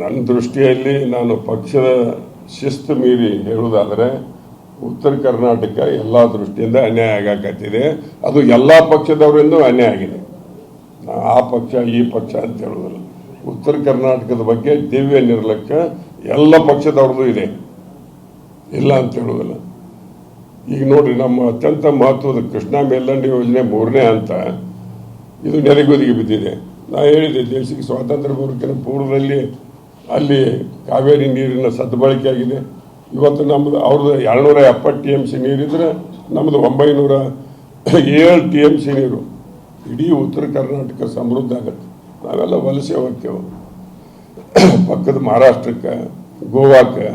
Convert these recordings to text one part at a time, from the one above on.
ನನ್ನ ದೃಷ್ಟಿಯಲ್ಲಿ ನಾನು ಪಕ್ಷದ ಶಿಸ್ತು ಮೀರಿ ಹೇಳುವುದಾದರೆ, ಉತ್ತರ ಕರ್ನಾಟಕ ಎಲ್ಲ ದೃಷ್ಟಿಯಿಂದ ಅನ್ಯಾಯ ಆಗಾಕತ್ತಿದೆ. ಅದು ಎಲ್ಲ ಪಕ್ಷದವರಿಂದ ಅನ್ಯಾಯ ಆಗಿದೆ. ಆ ಪಕ್ಷ, ಈ ಪಕ್ಷ ಅಂತ ಹೇಳೋದಿಲ್ಲ ಉತ್ತರ ಕರ್ನಾಟಕದ ಬಗ್ಗೆ ದಿವ್ಯ ನಿರ್ಲಕ್ಷ್ಯ ಎಲ್ಲ ಪಕ್ಷದವ್ರದ್ದು ಇದೆ. ಇಲ್ಲ ಅಂತ ಹೇಳೋದಿಲ್ಲ ಈಗ ನೋಡ್ರಿ ನಮ್ಮ ಅತ್ಯಂತ ಮಹತ್ವದ ಕೃಷ್ಣ ಮೇಲ್ದಂಡೆ ಯೋಜನೆ ಮೂರನೇ ಅಂತ ಇದು ನೆಲೆಗುದಿಗೆ ಬಿದ್ದಿದೆ. ನಾ ಹೇಳಿದೆ, ದೇಶಕ್ಕೆ ಸ್ವಾತಂತ್ರ್ಯ ಬರೋಕ್ಕಿಂತ ಪೂರ್ವದಲ್ಲಿ ಅಲ್ಲಿ ಕಾವೇರಿ ನೀರಿನ ಸದ್ಬಳಕೆ ಆಗಿದೆ. ಇವತ್ತು ನಮ್ಮದು ಅವ್ರದ್ದು ಎರಡುನೂರ ಎಪ್ಪತ್ತು ಟಿ ಎಂ ಸಿ ನೀರಿದ್ರೆ ನಮ್ಮದು ಒಂಬೈನೂರ ಏಳು ಟಿ ಎಂ ಸಿ ನೀರು. ಇಡೀ ಉತ್ತರ ಕರ್ನಾಟಕ ಸಮೃದ್ಧ ಆಗುತ್ತೆ. ನಾವೆಲ್ಲ ವಲಸೆ ಹೋಗ್ತೇವೆ ಪಕ್ಕದ ಮಹಾರಾಷ್ಟ್ರಕ್ಕೆ, ಗೋವಾಕ್ಕೆ,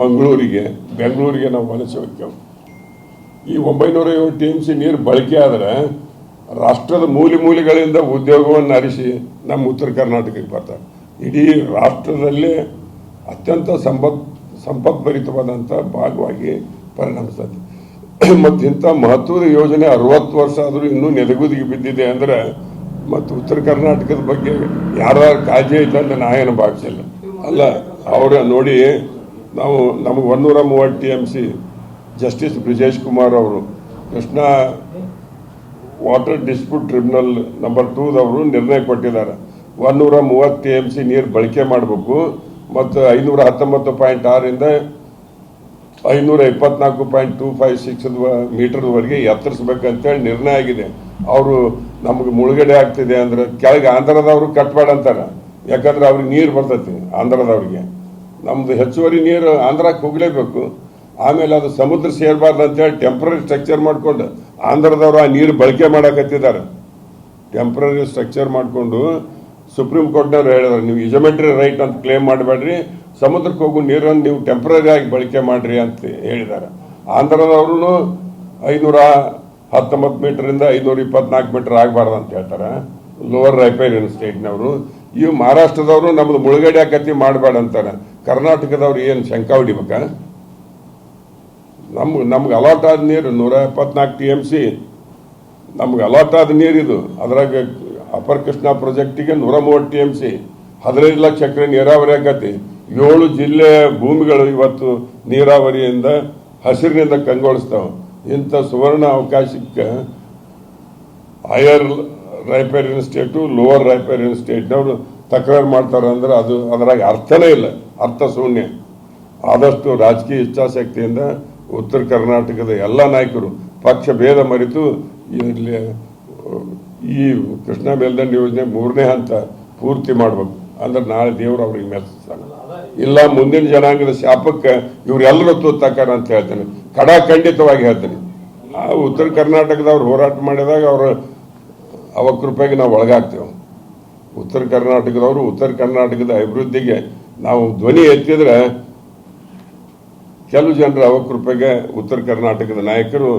ಮಂಗಳೂರಿಗೆ, ಬೆಂಗಳೂರಿಗೆ ನಾವು ವಲಸೆ ಹೋಗ್ತೇವೆ ಈ ಒಂಬೈನೂರ ಏಳು ಟಿ ಎಂ ಸಿ ನೀರು ಬಳಕೆ ಆದರೆ ರಾಷ್ಟ್ರದ ಮೂಲೆ ಮೂಲೆಗಳಿಂದ ಉದ್ಯೋಗವನ್ನು ಅರಿಸಿ ನಮ್ಮ ಉತ್ತರ ಕರ್ನಾಟಕಕ್ಕೆ ಬರ್ತಾರೆ. ಇಡೀ ರಾಷ್ಟ್ರದಲ್ಲೇ ಅತ್ಯಂತ ಸಂಪತ್ ಸಂಪದ್ಭರಿತವಾದಂಥ ಭಾಗವಾಗಿ ಪರಿಣಮಿಸ್ತದೆ ಮತ್ತು ಇಂಥ ಮಹತ್ವದ ಯೋಜನೆ ಅರವತ್ತು ವರ್ಷ ಆದರೂ ಇನ್ನೂ ನೆಲೆಗುದಿಗೆ ಬಿದ್ದಿದೆ ಅಂದರೆ ಮತ್ತು ಉತ್ತರ ಕರ್ನಾಟಕದ ಬಗ್ಗೆ ಯಾರ್ಯಾರು ಕಾಳಜಿ ಐತೆ ಅಂತ ನಾ ಏನು ಭಾವಿಸಿಲ್ಲ. ಅಲ್ಲ, ಅವರ ನೋಡಿ ನಾವು, ನಮಗೆ ಒಂದೂರ ಮೂವತ್ತು T M C justice Brijesh Kumar ಅವರು, Krishna water dispute tribunal number ಟೂದವರು ನಿರ್ಣಯ ಕೊಟ್ಟಿದ್ದಾರೆ. ಒಂದೂರ ಮೂವತ್ತು ಟಿ ಎಂ ಸಿ ನೀರು ಬಳಕೆ ಮಾಡಬೇಕು ಮತ್ತು ಐನೂರ ಹತ್ತೊಂಬತ್ತು ಪಾಯಿಂಟ್ ಆರಿಂದ ಐನೂರ ಇಪ್ಪತ್ನಾಲ್ಕು ಪಾಯಿಂಟ್ ಟೂ ಫೈವ್ ಸಿಕ್ಸ್ ಮೀಟರ್ವರೆಗೆ ಎತ್ತರಿಸ್ಬೇಕಂತೇಳಿ ನಿರ್ಣಯ ಆಗಿದೆ. ಅವರು ನಮಗೆ ಮುಳುಗಡೆ ಆಗ್ತಿದೆ ಅಂದ್ರೆ ಕೆಳಗೆ ಆಂಧ್ರದವರು ಕಟ್ಬೇಡ ಅಂತಾರೆ ಯಾಕಂದ್ರೆ ಅವ್ರಿಗೆ ನೀರು ಬರ್ತೈತಿ ಆಂಧ್ರದವ್ರಿಗೆ. ನಮ್ಮದು ಹೆಚ್ಚುವರಿ ನೀರು ಆಂಧ್ರಕ್ಕೆ ಹೋಗಲೇಬೇಕು. ಆಮೇಲೆ ಅದು ಸಮುದ್ರ ಸೇರಬಾರ್ದು ಅಂತೇಳಿ ಟೆಂಪ್ರರಿ ಸ್ಟ್ರಕ್ಚರ್ ಮಾಡ್ಕೊಂಡು ಆಂಧ್ರದವರು ಆ ನೀರು ಬಳಕೆ ಮಾಡಕತ್ತಿದ್ದಾರೆ. ಟೆಂಪ್ರರಿ ಸ್ಟ್ರಕ್ಚರ್ ಮಾಡಿಕೊಂಡು ಸುಪ್ರೀಂ ಕೋರ್ಟ್ನವ್ರು ಹೇಳಿದ್ರು, ನೀವು ಇಜಮೆಂಟ್ರಿ ರೈಟ್ ಅಂತ ಕ್ಲೇಮ್ ಮಾಡಬೇಡ್ರಿ. ಸಮುದ್ರಕ್ಕೆ ಹೋಗೋ, ನೀರನ್ನು ನೀವು ಟೆಂಪ್ರರಿ ಆಗಿ ಬಳಕೆ ಮಾಡ್ರಿ ಅಂತ ಹೇಳಿದ್ದಾರೆ. ಆಂಧ್ರದವರು ಐನೂರ ಹತ್ತೊಂಬತ್ತು ಮೀಟರಿಂದ ಐನೂರ ಇಪ್ಪತ್ನಾಲ್ಕು ಮೀಟರ್ ಆಗಬಾರ್ದು ಅಂತ ಹೇಳ್ತಾರೆ. ಲೋವರ್ ರೈಪೇರಿಯನ್ ಸ್ಟೇಟ್ನವರು ಇವು ಮಹಾರಾಷ್ಟ್ರದವರು ನಮ್ಮದು ಮುಳುಗಡೆ ಆಕತಿ ಮಾಡಬೇಡ ಅಂತಾರೆ. ಕರ್ನಾಟಕದವ್ರು ಏನು ಶಂಕ ಹೊಡಿಬೇಕಾ? ನಮ್ಗೆ ನಮ್ಗೆ ಅಲಾಟ್ ಆದ ನೀರು ನೂರ ಎಪ್ಪತ್ನಾಲ್ಕು ಟಿ ಎಂ ಸಿ ನಮ್ಗೆ ಅಲಾಟ್ ಆದ ನೀರಿದು. ಅದ್ರಾಗ ಅಪರ್ ಕೃಷ್ಣ ಪ್ರಾಜೆಕ್ಟಿಗೆ ನೂರ ಮೂವತ್ತು ಟಿ ಎಂ ಸಿ, ಹದಿನೈದು ಲಕ್ಷ ಎಕರೆ ನೀರಾವರಿ ಆಗತ್ತೆ ಏಳು ಜಿಲ್ಲೆಯ ಭೂಮಿಗಳು ಇವತ್ತು ನೀರಾವರಿಯಿಂದ ಹಸಿರಿನಿಂದ ಕಂಗೊಳಿಸ್ತಾವೆ. ಇಂಥ ಸುವರ್ಣ ಅವಕಾಶಕ್ಕೆ higher riparian state, lower riparian ಸ್ಟೇಟ್ನವರು ತಕರಾರು ಮಾಡ್ತಾರೆ ಅಂದ್ರೆ ಅದು ಅದರಾಗ ಅರ್ಥನೇ ಇಲ್ಲ, ಅರ್ಥ ಶೂನ್ಯ. ಆದಷ್ಟು ರಾಜಕೀಯ ಇಚ್ಛಾಶಕ್ತಿಯಿಂದ ಉತ್ತರ ಕರ್ನಾಟಕದ ಎಲ್ಲ ನಾಯಕರು ಪಕ್ಷ ಭೇದ ಮರೆತು ಇಲ್ಲಿ ಈ ಕೃಷ್ಣ ಮೇಲ್ದಂಡ ಯೋಜನೆ ಮೂರನೇ ಹಂತ ಪೂರ್ತಿ ಮಾಡ್ಬೇಕು. ಅಂದ್ರೆ ನಾಳೆ ದೇವರು ಅವ್ರಿಗೆ ಮೆಚ್ಚಿಸ್ತಾನೆ ಇಲ್ಲ, ಮುಂದಿನ ಜನಾಂಗದ ಶಾಪಕ್ಕೆ ಇವರೆಲ್ಲರೂ ತುತ್ತಾಕಾರ ಅಂತ ಹೇಳ್ತೇನೆ. ಕಡಾ ಖಂಡಿತವಾಗಿ ಹೇಳ್ತೇನೆ. ಆ ಉತ್ತರ ಕರ್ನಾಟಕದವ್ರು ಹೋರಾಟ ಮಾಡಿದಾಗ ಅವ್ರ ಅವಕೃಪೆಗೆ ನಾವು ಒಳಗಾಗ್ತೇವೆ. ಉತ್ತರ ಕರ್ನಾಟಕದವರು ಉತ್ತರ ಕರ್ನಾಟಕದ ಅಭಿವೃದ್ಧಿಗೆ ನಾವು ಧ್ವನಿ ಎತ್ತಿದ್ರೆ ಕೆಲವು ಜನರ ಅವಕೃಪೆಗೆ ಉತ್ತರ ಕರ್ನಾಟಕದ ನಾಯಕರು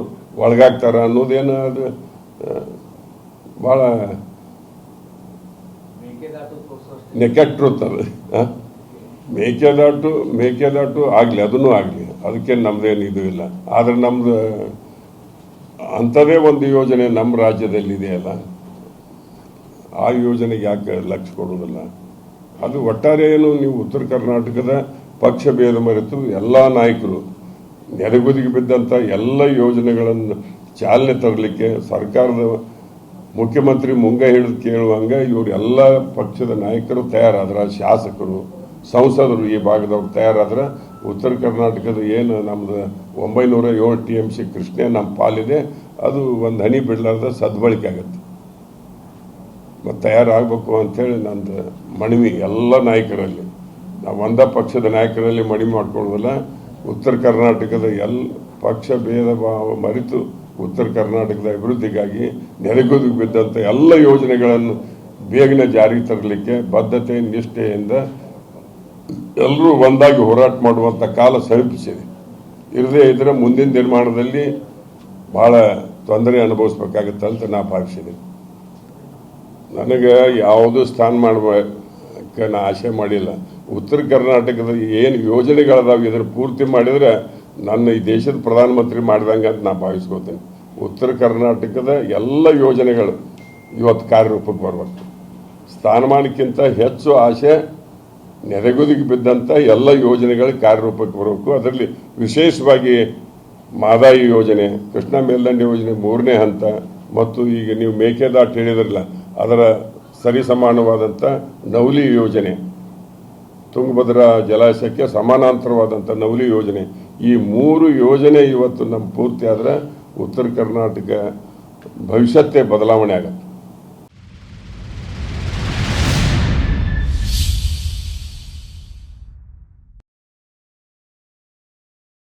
ಒಳಗಾಗ್ತಾರ ಅನ್ನೋದೇನು ಅದು? ಭಾಳ ನೆಕೆಟ್ಟಿರುತ್ತದೆ? ಮೇಕೆದಾಟು ಮೇಕೆದಾಟು ಆಗಲಿ, ಅದನ್ನೂ ಆಗಲಿ, ಅದಕ್ಕೆ ನಮ್ದೇನು ಇದು ಇಲ್ಲ. ಆದರೆ ನಮ್ದು ಅಂಥದೇ ಒಂದು ಯೋಜನೆ ನಮ್ಮ ರಾಜ್ಯದಲ್ಲಿ ಇದೆಯಲ್ಲ ಆ ಯೋಜನೆಗೆ ಯಾಕೆ ಲಕ್ಷ ಕೊಡೋದಿಲ್ಲ ಅದು ಒಟ್ಟಾರೆ ಏನು, ನೀವು ಉತ್ತರ ಕರ್ನಾಟಕದ ಪಕ್ಷ ಭೇದ ಮರೆತು ಎಲ್ಲ ನಾಯಕರು ನೆರೆಗುದಿಗೆ ಬಿದ್ದಂಥ ಎಲ್ಲ ಯೋಜನೆಗಳನ್ನು ಚಾಲನೆ ತರಲಿಕ್ಕೆ ಸರ್ಕಾರದ ಮುಖ್ಯಮಂತ್ರಿ ಮುಂಗ ಹೇಳಿದ ಕೇಳುವಂಗೆ ಇವರು ಎಲ್ಲ ಪಕ್ಷದ ನಾಯಕರು ತಯಾರಾದ್ರ, ಶಾಸಕರು, ಸಂಸದರು ಈ ಭಾಗದವ್ರು ತಯಾರಾದ್ರೆ, ಉತ್ತರ ಕರ್ನಾಟಕದ ಏನು ನಮ್ಮದು ಒಂಬೈನೂರ ಏಳು ಟಿ ಎಂ ಸಿ ಕೃಷ್ಣೆ ನಮ್ಮ ಪಾಲಿದೆ, ಅದು ಒಂದು ಹನಿ ಬಿಡಲಾರ್ದ ಸದ್ಬಳಕೆ ಆಗುತ್ತೆ. ಮತ್ತು ತಯಾರಾಗಬೇಕು ಅಂಥೇಳಿ ನಂದು ಮನವಿ ಎಲ್ಲ ನಾಯಕರಲ್ಲಿ. ನಾವು ಒಂದ ಪಕ್ಷದ ನಾಯಕರಲ್ಲಿ ಮನವಿ ಮಾಡ್ಕೊಳ್ಳೋದಿಲ್ಲ ಉತ್ತರ ಕರ್ನಾಟಕದ ಎಲ್ಲ ಪಕ್ಷ ಭೇದ ಭಾವ ಮರೆತು ಉತ್ತರ ಕರ್ನಾಟಕದ ಅಭಿವೃದ್ಧಿಗಾಗಿ ನೆರೆಗುದಿಗೆ ಬಿದ್ದಂಥ ಎಲ್ಲ ಯೋಜನೆಗಳನ್ನು ಬೇಗನೆ ಜಾರಿಗೆ ತರಲಿಕ್ಕೆ ಬದ್ಧತೆ, ನಿಷ್ಠೆಯಿಂದ ಎಲ್ಲರೂ ಒಂದಾಗಿ ಹೋರಾಟ ಮಾಡುವಂಥ ಕಾಲ ಸಮೀಪಿಸಿದೆ ಇರದೇ ಇದ್ರೆ ಮುಂದಿನ ನಿರ್ಮಾಣದಲ್ಲಿ ಭಾಳ ತೊಂದರೆ ಅನುಭವಿಸ್ಬೇಕಾಗತ್ತೆ ಅಂತ ನಾ ಭಾವಿಸಿದೆ. ನನಗೆ ಯಾವುದು ಸ್ಥಾನ ಮಾಡಬೇಕ ನಾ ಆಸೆ ಮಾಡಿಲ್ಲ. ಉತ್ತರ ಕರ್ನಾಟಕದ ಏನು ಯೋಜನೆಗಳದಾವ ಇದನ್ನು ಪೂರ್ತಿ ಮಾಡಿದರೆ ನನ್ನ ಈ ದೇಶದ ಪ್ರಧಾನಮಂತ್ರಿ ಮಾಡಿದಂಗೆ ಅಂತ ನಾನು ಭಾವಿಸ್ಕೋತೀನಿ ಉತ್ತರ ಕರ್ನಾಟಕದ ಎಲ್ಲ ಯೋಜನೆಗಳು ಇವತ್ತು ಕಾರ್ಯರೂಪಕ್ಕೆ ಬರಬೇಕು ಸ್ಥಾನಮಾನಕ್ಕಿಂತ ಹೆಚ್ಚು ಆಸೆ ನೆರೆಗುದಿಗೆ ಬಿದ್ದಂಥ ಎಲ್ಲ ಯೋಜನೆಗಳು ಕಾರ್ಯರೂಪಕ್ಕೆ ಬರಬೇಕು. ಅದರಲ್ಲಿ ವಿಶೇಷವಾಗಿ ಮಾದಾಯಿ ಯೋಜನೆ, ಕೃಷ್ಣ ಮೇಲ್ದಂಡೆ ಯೋಜನೆ ಮೂರನೇ ಹಂತ, ಮತ್ತು ಈಗ ನೀವು ಮೇಕೆದಾಟು ಹೇಳಿದ್ರಲ್ಲ, ಅದರ ಸರಿಸಮಾನವಾದಂಥ ನವಲಿ ಯೋಜನೆ, ತುಂಗಭದ್ರಾ ಜಲಾಶಯಕ್ಕೆ ಸಮಾನಾಂತರವಾದಂಥ ನವಲಿ ಯೋಜನೆ ಈ ಮೂರು ಯೋಜನೆ ಇವತ್ತು ನಮ್ಮ ಪೂರ್ತಿ ಆದ್ರೆ ಉತ್ತರ ಕರ್ನಾಟಕ ಭವಿಷ್ಯತ್ತೇ ಬದಲಾವಣೆ ಆಗುತ್ತೆ.